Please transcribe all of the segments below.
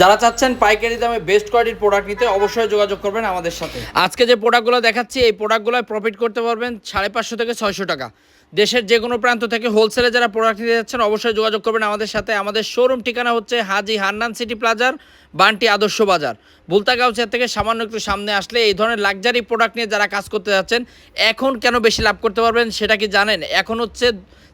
যারা চাচ্ছেন পাইকারি দামে বেস্ট কোয়ালিটির প্রোডাক্ট নিতে অবশ্যই যোগাযোগ করবেন আমাদের সাথে। আজকে যে প্রোডাক্টগুলো দেখাচ্ছি, এই প্রোডাক্টগুলো প্রফিট করতে পারবেন সাড়ে পাঁচশো থেকে ছয়শো টাকা। দেশের যে কোনো প্রান্ত থেকে হোলসেলে যারা প্রোডাক্ট নিতে যাচ্ছেন, অবশ্যই যোগাযোগ করবেন আমাদের সাথে। আমাদের শোরুম ঠিকানা হচ্ছে হাজি হান্নান সিটি প্লাজার, বান্টি আদর্শ বাজার। বুলতাগাউচের থেকে সামান্য একটু সামনে আসলে এই ধরনের লাক্সারি প্রোডাক্ট নিয়ে যারা কাজ করতে যাচ্ছেন, এখন কেন বেশি লাভ করতে পারবেন সেটা কি জানেন? এখন হচ্ছে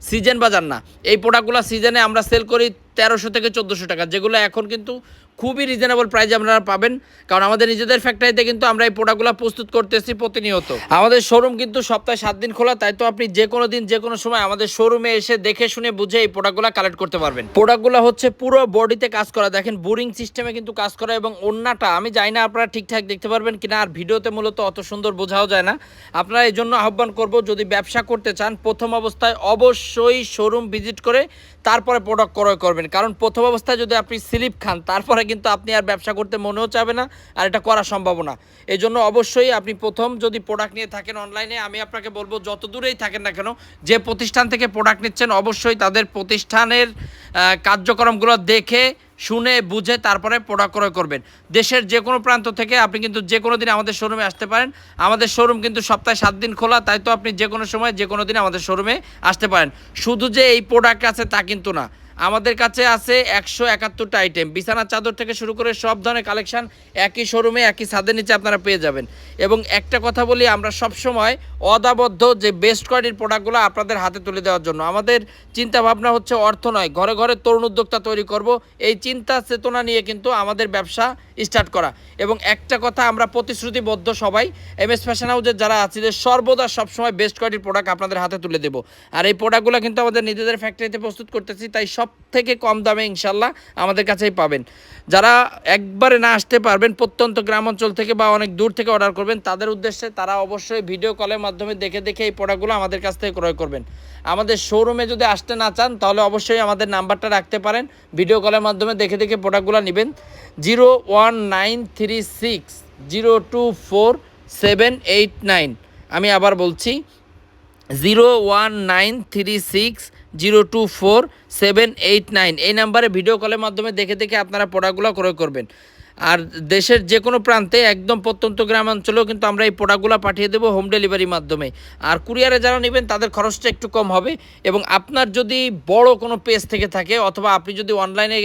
সিজন বাজার না। এই প্রোডাক্টগুলো সিজনে আমরা সেল করি তেরোশো থেকে চোদ্দোশো টাকা, যেগুলো এখন কিন্তু খুবই রিজনেবল প্রাইজে আপনারা পাবেন। কারণ আমাদের নিজেদের ফ্যাক্টরিতে কিন্তু আমরা এই প্রোডাক্টগুলো প্রস্তুত করতেছি প্রতিনিয়ত। আমাদের শোরুম কিন্তু সপ্তাহে সাত দিন খোলা, তাই তো আপনি যে কোনো দিন যে কোনো সময় আমাদের শোরুমে এসে দেখে শুনে বুঝে এই প্রোডাক্টগুলো কালেক্ট করতে পারবেন। প্রোডাক্টগুলো হচ্ছে পুরো বডিতে কাজ করা। দেখেন বোরিং সিস্টেমে কিন্তু কাজ করা এবং অন্যটা আমি জানি না আপনারা ঠিকঠাক দেখতে পারবেন কিনা, আর ভিডিওতে মূলত অত সুন্দর বোঝাও যায় না। আপনারা এই জন্য আহ্বান করব, যদি ব্যবসা করতে চান, প্রথম অবস্থায় অবশ্যই শোরুম ভিজিট করে তারপরে প্রোডাক্ট ক্রয় করবেন। কারণ প্রথম অবস্থায় যদি আপনি স্লিপ খান, তারপরে কিন্তু আপনি আর ব্যবসা করতে মনেও চাবে না আর এটা করা সম্ভব না। এই জন্য অবশ্যই আপনি প্রথম যদি প্রোডাক্ট নিয়ে থাকেন অনলাইনে আমি আপনাকে বলব যত দূরেই থাকেন না কেন, যে প্রতিষ্ঠান থেকে প্রোডাক্ট নিচ্ছেন অবশ্যই তাদের প্রতিষ্ঠানের কার্যক্রমগুলো দেখে, শুনে, বুঝে তারপরে প্রোডাক্ট ক্রয় করবেন। দেশের যে কোনো প্রান্ত থেকে আপনি কিন্তু যে কোনো দিন আমাদের শোরুমে আসতে পারেন। আমাদের শোরুম কিন্তু সপ্তাহে সাত দিন খোলা, তাই তো আপনি যে কোনো সময় যে কোনো দিন আমাদের শোরুমে আসতে পারেন। শুধু যে এই প্রোডাক্ট আছে তা কিন্তু না। আমাদের কাছে আছে একশো একাত্তরটা আইটেম বিছানার চাদর থেকে শুরু করে সব ধরনের কালেকশান একই শোরুমে একই ছাদের নিচে আপনারা পেয়ে যাবেন। এবং একটা কথা বলি, আমরা সব সময় অদাবদ্ধ যে বেস্ট কোয়ালিটির প্রোডাক্টগুলো আপনাদের হাতে তুলে দেওয়ার জন্য। আমাদের চিন্তা ভাবনা হচ্ছে অর্থ নয়, ঘরে ঘরে তরুণ উদ্যোক্তা তৈরি করব। এই চিন্তা চেতনা নিয়ে কিন্তু আমাদের ব্যবসা স্টার্ট করা। এবং একটা কথা, আমরা প্রতিশ্রুতিবদ্ধ সবাই। এম এস ফ্যাশন হাউসের যারা আছে, যে সর্বদা সবসময় বেস্ট কোয়ালিটির প্রোডাক্ট আপনাদের হাতে তুলে দেবো। আর এই প্রোডাক্টগুলো কিন্তু আমাদের নিজেদের ফ্যাক্টরিতে প্রস্তুত করতেছি, তাই সব থেকে কম দামে ইনশাল্লাহ আমাদের কাছেই পাবেন। যারা একবারে না আসতে পারবেন প্রত্যন্ত গ্রাম অঞ্চল থেকে বা অনেক দূর থেকে অর্ডার করবেন, তাদের উদ্দেশ্যে তারা অবশ্যই ভিডিও কলের মাধ্যমে দেখে দেখে এই প্রোডাক্টগুলো আমাদের কাছ থেকে ক্রয় করবেন। আমাদের শোরুমে যদি আসতে না চান, তাহলে অবশ্যই আমাদের নাম্বারটা রাখতে পারেন। ভিডিও কলের মাধ্যমে দেখে দেখে প্রোডাক্টগুলো নেবেন। Zero one nine three six zero two four seven eight nine আমি আবার বলছি zero one nine three six zero two four seven eight nine. এই নাম্বারে ভিডিও কলের মাধ্যমে দেখে দেখে আপনারা প্রোডাক্টগুলো ক্রয় করবেন। আর দেশের যে কোনো প্রান্তে একদম প্রত্যন্ত গ্রামাঞ্চলেও কিন্তু আমরা এই প্রোডাক্টগুলো পাঠিয়ে দেবো হোম ডেলিভারির মাধ্যমে। আর কুরিয়ারে যারা নেবেন, তাদের খরচটা একটু কম হবে এবং আপনার যদি বড় কোনো পেজ থেকে থাকে অথবা আপনি যদি অনলাইনে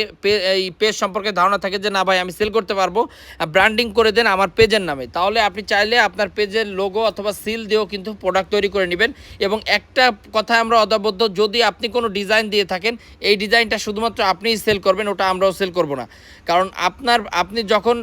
এই পেজ সম্পর্কে ধারণা থাকে যে, না ভাই, আমি সেল করতে পারব ব্র্যান্ডিং করে দেন আমার পেজের নামে। তাহলে আপনি চাইলে আপনার পেজের লোগো অথবা সিল দিয়েও কিন্তু প্রোডাক্ট তৈরি করে নেবেন এবং একটা কথা আমরা অদাবদ্ধ, যদি আপনি কোনো ডিজাইন দিয়ে থাকেন, এই ডিজাইনটা শুধুমাত্র আপনিই সেল করবেন, ওটা আমরাও সেল করব না। কারণ আপনার, আপনি যখন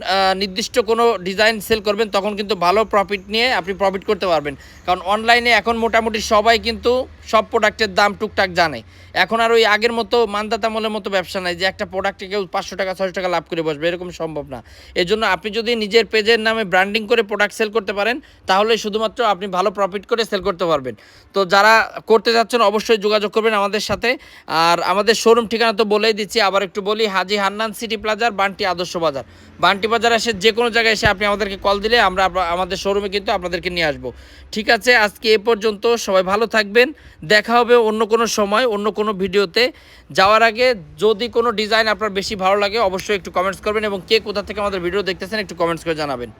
নির্দিষ্ট কোনো ডিজাইন সেল করবেন, তখন কিন্তু ভালো প্রফিট নিয়ে আপনি প্রফিট করতে পারবেন। কারণ অনলাইনে এখন মোটামুটি সবাই কিন্তু সব প্রোডাক্টের দাম টুকটাক জানে। এখন আর ওই আগের মতো মান্দাতামলের মতো ব্যবসা নাই যে একটা প্রোডাক্টে কেউ পাঁচশো টাকা ছশো টাকা লাভ করে বসবে, এরকম সম্ভব না। এই জন্য আপনি যদি নিজের পেজের নামে ব্র্যান্ডিং করে প্রোডাক্ট সেল করতে পারেন, তাহলে শুধুমাত্র আপনি ভালো প্রফিট করে সেল করতে পারবেন। তো যারা করতে যাচ্ছেন, অবশ্যই যোগাযোগ করবেন আমাদের সাথে। আর আমাদের শোরুম ঠিকানা তো বলেই দিচ্ছি, আবার একটু বলি, হাজি হান্নান সিটি প্লাজার বান্টি আদর্শ বাজার। বান্টি বাজার এসে যে কোনো জায়গায় এসে আপনি আমাদেরকে কল দিলে আমরা আমাদের শোরুমে কিন্তু আপনাদেরকে নিয়ে আসব। ঠিক আছে, আজকে এ পর্যন্ত, সবাই ভালো থাকবেন। দেখা হবে অন্য কোনো সময়, অন্য কোনো ভিডিওতে। যাওয়ার আগে যদি কোনো ডিজাইন আপনার বেশি ভালো লাগে, অবশ্যই একটু কমেন্টস করবেন এবং কে কোথা থেকে আমাদের ভিডিও দেখতেছেন, একটু কমেন্টস করে জানাবেন।